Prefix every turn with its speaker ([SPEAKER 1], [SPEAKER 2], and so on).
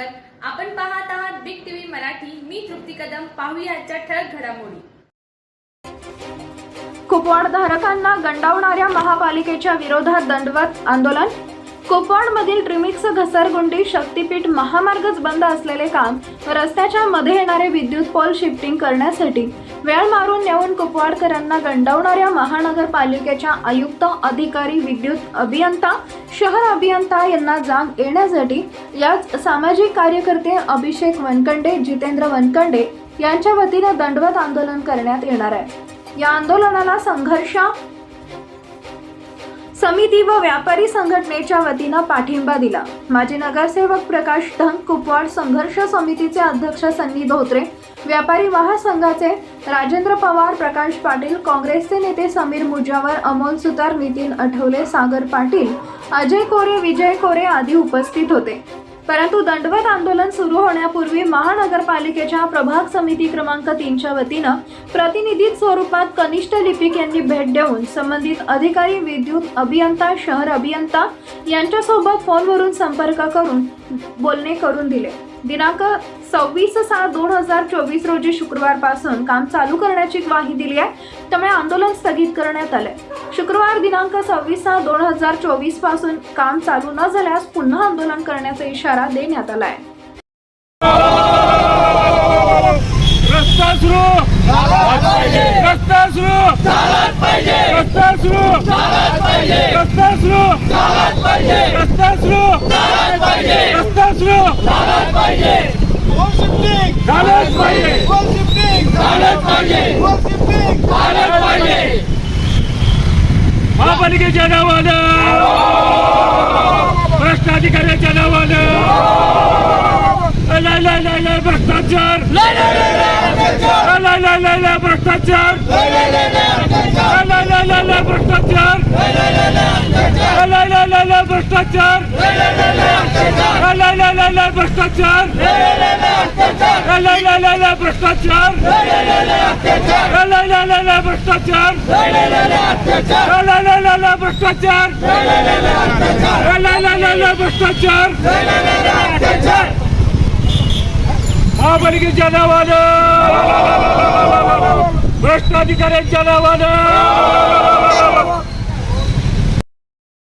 [SPEAKER 1] स्वागत. आपण पाहत आहात बिग टीव्ही मराठी. मी तृप्ती कदम. पाहुयाच्या ठळक घडामोडी.
[SPEAKER 2] कुपवाडधारकांना गंडावणाऱ्या महापालिकेच्या विरोधात दंडवत आंदोलन? कोपवाडमधील ट्रिमिक्स घसरगुंडी शक्तीपीठ महामार्गच बंद असलेले काम रस्त्याच्या मध्ये येणारे विद्युत पोल शिफ्टिंग करण्यासाठी वेळ मारून नेऊन कुपवाडकरांना गंडावणाऱ्या महानगरपालिकेच्या आयुक्त अधिकारी विद्युत अभियंता शहर अभियंता यांना जाग येण्यासाठी याच सामाजिक कार्यकर्ते अभिषेक वनकंडे जितेंद्र वनकंडे यांच्या वतीने दंडवत आंदोलन करण्यात येणार आहे. या आंदोलनाला संघर्ष समिती व व्यापारी संघटनेच्या वतीनं पाठिंबा दिला. माजी नगरसेवक प्रकाश धन कुपवाड संघर्ष समितीचे अध्यक्ष सन्नी धोत्रे व्यापारी महासंघाचे राजेंद्र पवार प्रकाश पाटील काँग्रेसचे नेते समीर मुजावर अमोल सुतार नितीन आठवले सागर पाटील अजय कोरे विजय कोरे आदी उपस्थित होते. परंतु दंडवत आंदोलन सुरू होण्यापूर्वी महानगरपालिकेच्या प्रभाग समिती क्रमांक तीनच्या वतीनं प्रतिनिधी स्वरूपात कनिष्ठ लिपिक यांनी भेट देऊन संबंधित अधिकारी विद्युत अभियंता शहर अभियंता यांच्यासोबत फोनवरून संपर्क करून बोलणे करून दिले. दिनांक सव्वीस सहा दोन हजार चोवीस रोजी शुक्रवारपासून काम चालू करण्याची ग्वाही दिली आहे. त्यामुळे आंदोलन स्थगित करण्यात आलंय. शुक्रवार दिनांक सव्वीस सहा दोन हजार चोवीसपासून काम चालू न झाल्यास पुन्हा आंदोलन करण्याचा इशारा देण्यात आला आहे
[SPEAKER 3] रस्ता सुरू! रस्ता सुरू! रस्ता सुरू! रस्ता सुरू! रस्ता सुरू! रस्ता सुरू! झालंच पाहिजे झालंच पाहिजे झालंच पाहिजे महापालिकेच्या नावानं भ्रष्ट अधिकाऱ्याच्या नावानं लय लय लय लय भ्रष्टाचार लय भ्रष्टाचार लय लय लय भ्रष्टाचार लय लय लय भ्रष्टाचार भ्रष्टाचार لا لا لا لا برشتاتير لا لا لا لا أكتر لا لا لا لا برشتاتير لا لا لا لا أكتر لا لا لا لا برشتاتير لا لا لا لا أكتر لا لا لا لا برشتاتير لا لا لا لا أكتر महाबलिक जनावानं भ्रष्टाधिकाऱ्यांच्या नावानं